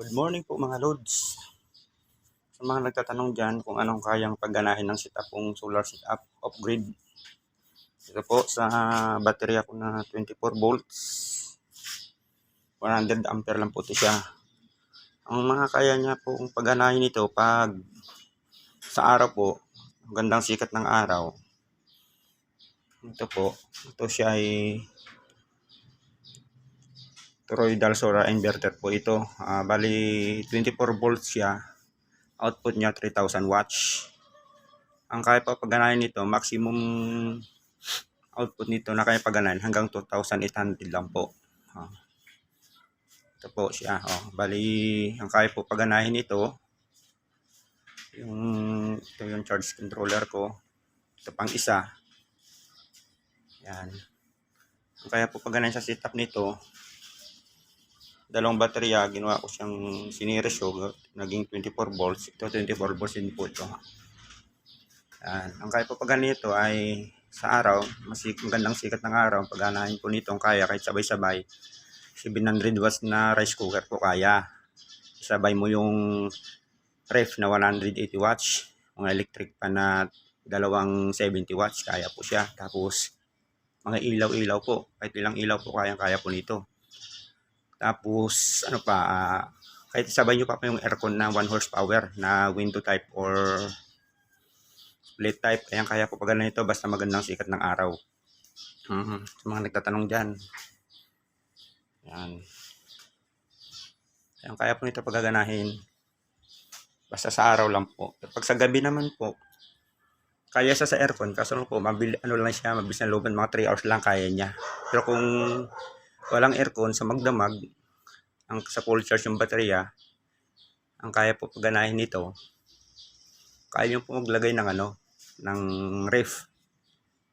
Good morning po mga Lods. Sa mga nagtatanong dyan kung anong kayang pagganahin ng setup kong solar setup off-grid. Ito po sa baterya ko na 24 volts. 100 ampere lang po ito siya. Ang mga kaya niya po kung pagganahin ito pag sa araw po, ang gandang sikat ng araw. Ito po, ito siya ay toroidal solar inverter po ito. Ah, bali 24 volts siya. Output niya 3000 watts. Ang kaya pa pagganahin nito, maximum output nito na kaya pagganahin hanggang 2800 lang po. Ah. Ito po siya. Oh, bali ang kaya po pagganahin ito yung ito yung charge controller ko. Ito pang isa. Yan. Kaya po pagganahin sa setup nito, dalawang baterya, ginawa ko siyang siniresyo, naging 24 volts. Ito 24 volts din po ito. Yan. Ang kaya po pag ganito ay sa araw, mas magandang sikat ng araw, pag ganahin po nito, ang kaya kahit sabay-sabay, 700 watts na rice cooker po kaya. Sabay mo yung ref na 180 watts, mga electric pan na dalawang 70 watts, kaya po siya. Tapos, mga ilaw-ilaw po, kahit ilang ilaw po kaya-kaya po nito. Tapos, ano pa, ah, kahit sabay nyo pa pa yung aircon na 1 horsepower na window type or split type. Ayan, kaya po pag ganito, basta magandang sikat ng araw. Mhm. Sa mga nagtatanong dyan. Yan. Ayan, kaya po nito pagaganahin. Basta sa araw lang po. Pag sa gabi naman po, kaya sa sa aircon, kaso lang po, mabili, ano lang siya, mabilis na looban, mga 3 hours lang kaya niya. Pero kung walang aircon sa magdamag, ang sa full charge yung baterya, ang kaya po pagganahin nito, kaya nyo po maglagay ng ano, ng ref.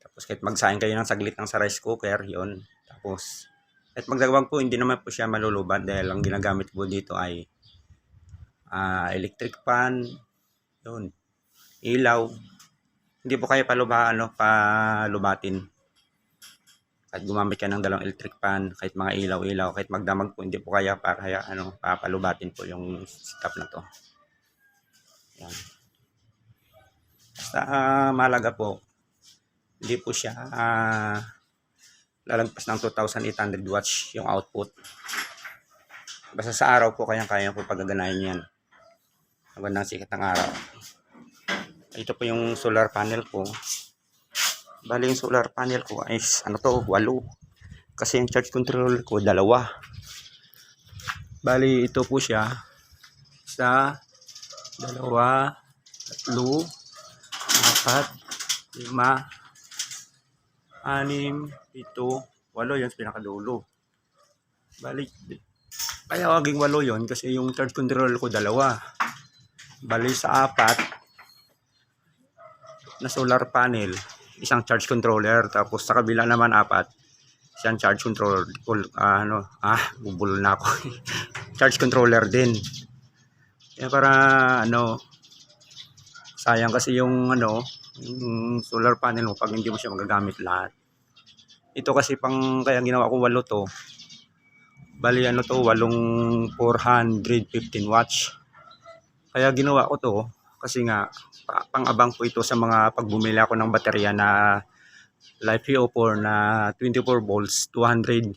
Tapos kahit magsahin kayo ng saglit ng sa rice cooker, yon Tapos, kahit magdagwag po, hindi naman po siya malulubad dahil ang ginagamit po dito ay ah, electric pan, yun, ilaw. Hindi po kaya paluba, ano, palubatin kahit gumamit ka ng dalawang electric pan, kahit mga ilaw-ilaw, kahit magdamag po, hindi po kaya para kaya ano, papalubatin po yung setup na to. Yan. Basta ah, malaga po, hindi po siya ah, lalagpas ng 2,800 watts yung output. Basta sa araw po, kaya-kaya po pagaganahin yan. Magandang sikat ng araw. Ito po yung solar panel ko. Bali yung solar panel ko ay ano to, walo. Kasi yung charge controller ko, dalawa. Bali ito po siya sa dalawa, tatlo, apat, lima, anim, ito, walo yun sa pinakadulo. Bali, kaya waging walo yun kasi yung charge controller ko dalawa. Bali sa apat na solar panel, isang charge controller tapos sa kabila naman apat. Isang charge controller ah, ano ah bubulol na ako. Charge controller din. Kaya para ano sayang kasi yung ano yung solar panel mo pag hindi mo siya magagamit lahat. Ito kasi pang kaya ginawa ko walo to. Bali ano to walong 415 watts. Kaya ginawa ko to kasi nga pa- pang-abang po ito sa mga pagbumili ako ng baterya na Life PO4 na 24 volts 250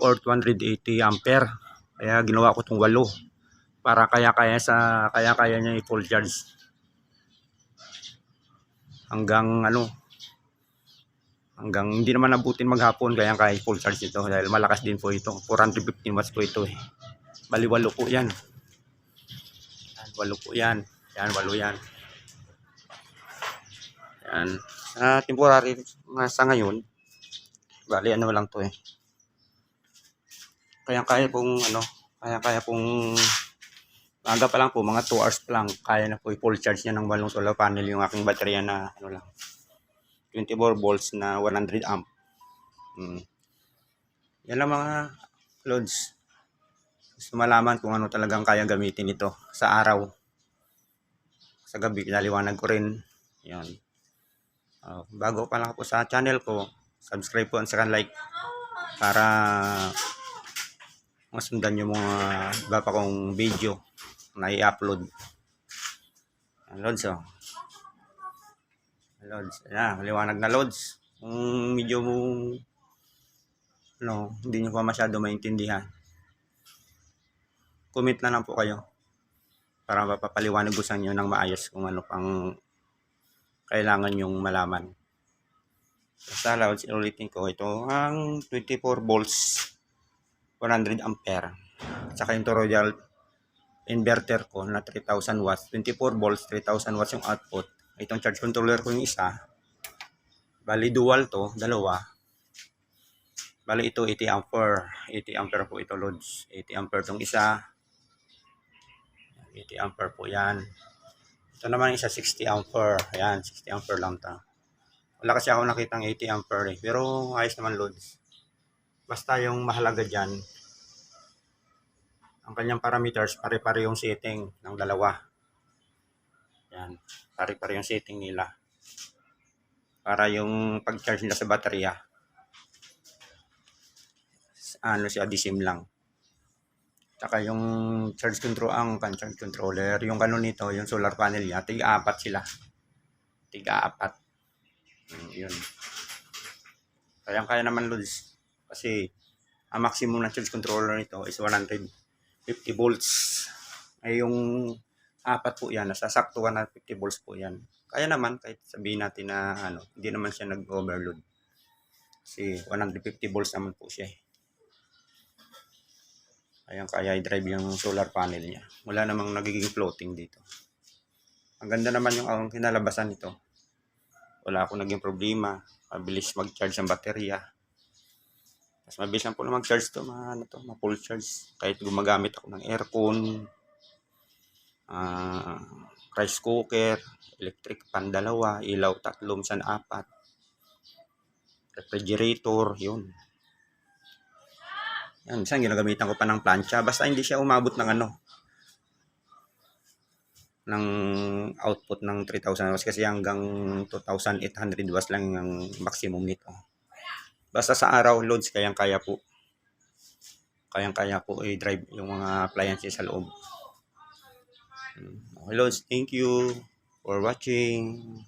or 280 ampere. Kaya ginawa ko itong walo para kaya-kaya sa kaya-kaya niya i-full charge. Hanggang ano hanggang hindi naman nabutin maghapon kaya kaya i-full charge ito dahil malakas din po ito. 415 watts po ito eh. Bali walo po yan, walo po yan. Yan, walo yan. Yan. Sa temporary nga sa ngayon, bali ano lang to eh. Kaya kaya pong ano, kaya kaya pong maaga pa lang po, mga 2 hours pa lang, kaya na po i-full charge niya ng walong solar panel yung aking baterya na ano lang, 24 volts na 100 amp. Hmm. Yan lang mga loads. Gusto malaman kung ano talagang kaya gamitin ito sa araw. Sa gabi, kinaliwanag ko rin. Yan. Oh, bago pa lang po sa channel ko, subscribe po at saka like para masundan yung mga iba pa kong video na i-upload. Lods, oh. Lods, ayan, maliwanag na Lods. Kung medyo ano, hindi nyo pa masyado maintindihan. Comment na lang po kayo para mapapaliwanag ko sa inyo ng maayos kung ano pang kailangan yung malaman. Basta Lods, ulitin ko, ito ang 24 volts 100 ampere. At saka yung toroidal inverter ko na 3000 watts. 24 volts, 3000 watts yung output. Itong charge controller ko yung isa. Bali dual to, dalawa. Bali ito 80 ampere. 80 ampere po ito loads. 80 ampere tong isa. 80 ampere po yan. Ito naman isa 60 ampere. Ayan, 60 ampere lang ta. Wala kasi ako nakitang 80 ampere eh. Pero ayos naman loads. Basta yung mahalaga dyan, ang kanyang parameters, pare-pare yung setting ng dalawa. Yan, pare-pare yung setting nila. Para yung pag-charge nila sa baterya, ano siya, disim lang. Tsaka yung charge control, ang kan charge controller, yung kanon nito, yung solar panel niya, tiga-apat sila. Tiga-apat. Mm, yun. Kaya-kaya naman, Lods. Kasi, ang maximum na charge controller nito is 150 volts. Ay yung apat po yan, nasasakto 150 volts po yan. Kaya naman, kahit sabihin natin na ano, hindi naman siya nag-overload. Kasi 150 volts naman po siya. eh. Kaya kaya i-drive yung solar panel niya. Wala namang nagiging floating dito. Ang ganda naman yung ang kinalabasan nito. Wala akong naging problema. Mabilis mag-charge ang baterya. Mas mabilis lang po na mag-charge to, mga ano to, ma-full charge. Kahit gumagamit ako ng aircon, ah, rice cooker, electric pan dalawa, ilaw tatlo, minsan apat, refrigerator, yun. Yan, minsan ginagamitan ko pa ng plancha. Basta hindi siya umabot ng ano, ng output ng 3,000 watts kasi hanggang 2,800 watts lang ang maximum nito. Basta sa araw loads kayang-kaya po. Kayang-kaya po i-drive yung mga appliances sa loob. Okay loads, thank you for watching.